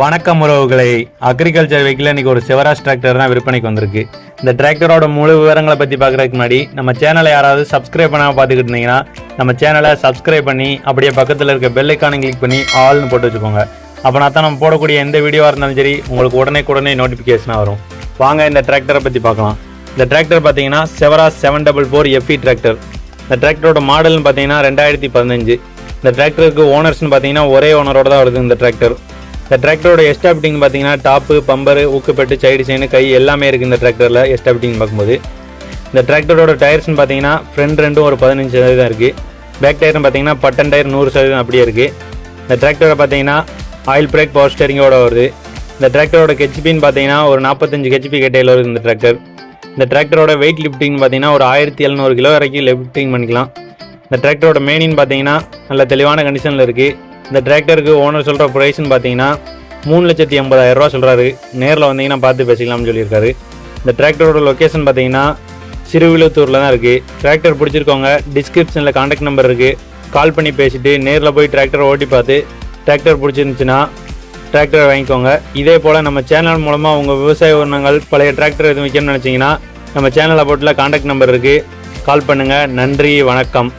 வணக்கம் உறவுகளை. அக்ரிகல்ச்சர் வெஹிக்கில் இன்னைக்கு ஒரு சிவராஜ் டிராக்டர் தான் விற்பனைக்கு வந்திருக்கு. இந்த டிராக்டரோட முழு விவரங்களை பற்றி பார்க்குறதுக்கு முன்னாடி நம்ம சேனலை யாராவது சப்ஸ்கிரைப் பண்ணாமல் பார்த்துக்கிட்டு இருந்தீங்கன்னா நம்ம சேனலை சப்ஸ்கிரைப் பண்ணி அப்படியே பக்கத்தில் இருக்க பெல்லைக்கானு கிளிக் பண்ணி ஆல்னு போட்டு வச்சுக்கோங்க. அப்போனா தான் நம்ம போடக்கூடிய எந்த வீடியோவாக இருந்தாலும் சரி உங்களுக்கு உடனே உடனே நோட்டிஃபிகேஷனாக வரும். வாங்க இந்த டிராக்டரை பற்றி பார்க்கலாம். இந்த டிராக்டர் பார்த்தீங்கன்னா Swaraj seven double four FE tractor இந்த டிராக்டரோட மாடல்னு பார்த்தீங்கன்னா ரெண்டாயிரத்தி பதினஞ்சு. இந்த டிராக்டருக்கு ஓனர்ஸ்னு பார்த்தீங்கன்னா ஒரே ஓனரோட தான் வருது இந்த டிராக்டர் இந்த டிராக்டரோட எஸ்டாப்டிங் பார்த்தீங்கன்னா டாப்பு பம்பரு ஊக்குப்பெட்டு சைடு செயின் கை எல்லாமே இருக்குது இந்த டிராக்டரில் எஸ்டாப்டிங் பார்க்கும்போது. இந்த டிராக்டரோட டயர்ஸ்னு பார்த்தீங்கன்னா ஃப்ரண்ட் ரெண்டும் ஒரு பதினஞ்சு சதவீதம் இருக்குது பேக் டயர்னு பார்த்தீங்கன்னா பட்டன் டயர் நூறு சதவீதம் அப்படியே இருக்குது இந்த டிராக்டரை பார்த்தீங்கன்னா ஆயில் பிரேக் பவர் ஸ்டேரிங்கோட வருது. இந்த டிராக்டரோட ஹெச்பின்னு பார்த்தீங்கன்னா ஒரு நாற்பத்தஞ்சு ஹெச்பி கேட்டையில் வருது இந்த டிராக்டர் இந்த டிராக்டரோட வெயிட் லிஃப்டிங் பார்த்தீங்கன்னா ஒரு ஆயிரத்தி எழுநூறு கிலோ வரைக்கும் லிஃப்டிங் பண்ணிக்கலாம். இந்த டிராக்டரோட மெயினின்னு பார்த்தீங்கன்னா நல்ல தெளிவான கண்டிஷனில் இருக்குது இந்த டிராக்டருக்கு ஓனர் சொல்கிற ப்ரைஸ்னு பார்த்தீங்கன்னா மூணு லட்சத்தி எண்பதாயிரம் ரூபா சொல்கிறாரு நேரில் வந்தீங்கன்னா பார்த்து பேசிக்கலாம்னு சொல்லியிருக்காரு. இந்த டிராக்டரோட லொக்கேஷன் பார்த்தீங்கன்னா சிறுவிழுத்தூரில் தான் இருக்குது டிராக்டர் பிடிச்சிருக்கவங்க டிஸ்கிரிப்ஷனில் காண்டாக்ட் நம்பர் இருக்குது கால் பண்ணி பேசிட்டு நேரில் போய் டிராக்டரை ஓட்டி பார்த்து டிராக்டர் பிடிச்சிருந்துச்சுன்னா டிராக்டர் வாங்கிக்கோங்க. இதே போல் நம்ம சேனல் மூலமாக உங்கள் விவசாய உரணங்கள் பழைய டிராக்டர் எதுவும் விற்கணும்னு நினச்சிங்கன்னா நம்ம சேனல் போட்டில் காண்டாக்ட் நம்பர் இருக்குது கால் பண்ணுங்கள் நன்றி வணக்கம்.